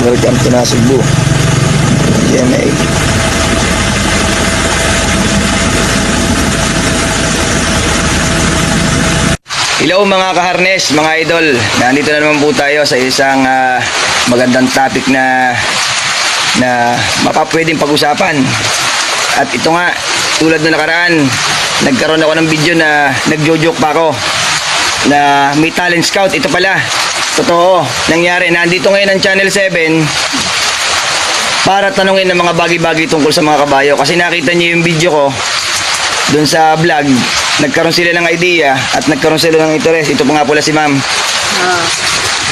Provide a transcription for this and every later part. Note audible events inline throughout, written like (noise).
Welcome to Nasugbu. GMA. Hello mga kaharnes, mga idol. Nandito na naman po tayo sa isang ah, magandang topic na na mapapwedeng pag-usapan. At ito nga, tulad na nakaraan, nagkaroon ako ng video na nagjo-joke pa ako na may talent scout. Ito pala, totoo, nangyari. Nandito ngayon ang Channel 7 para tanungin ng mga bagay-bagay tungkol sa mga kabayo. Kasi nakita niyo yung video ko doon sa vlog, nagkaroon sila ng idea at nagkaroon sila ng interest. Ito po nga pala si ma'am. Oh.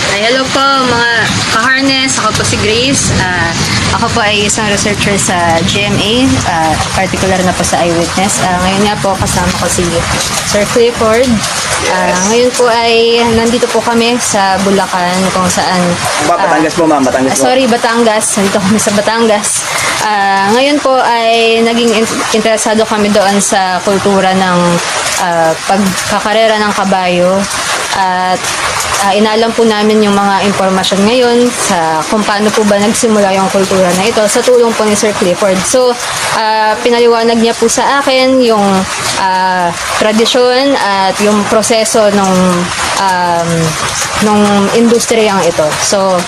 Ay, hello po mga ka-harness. Ako po si Grace. Ah, ako po ay isang researcher sa GMA, ah, particular na po sa Eyewitness. Ah, ngayon nga po kasama ko si Sir Clifford. Ah, ngayon po ay nandito po kami sa Bulacan kung saan Ba, Batangas po ma'am, Batangas po. sorry, Batangas. (laughs) Nandito kami sa Batangas. Ah, ngayon po ay naging in- interesado kami doon sa kultura ng ah, pagkakarera ng kabayo. At ah, inalam po namin yung mga impormasyon ngayon sa kung paano po ba nagsimula yung kultura na ito sa tulong po ni Sir Clifford. So, ah, pinaliwanag niya po sa akin yung ah, tradisyon at yung proseso ng um, nung industriyang ito. So,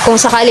kung sakali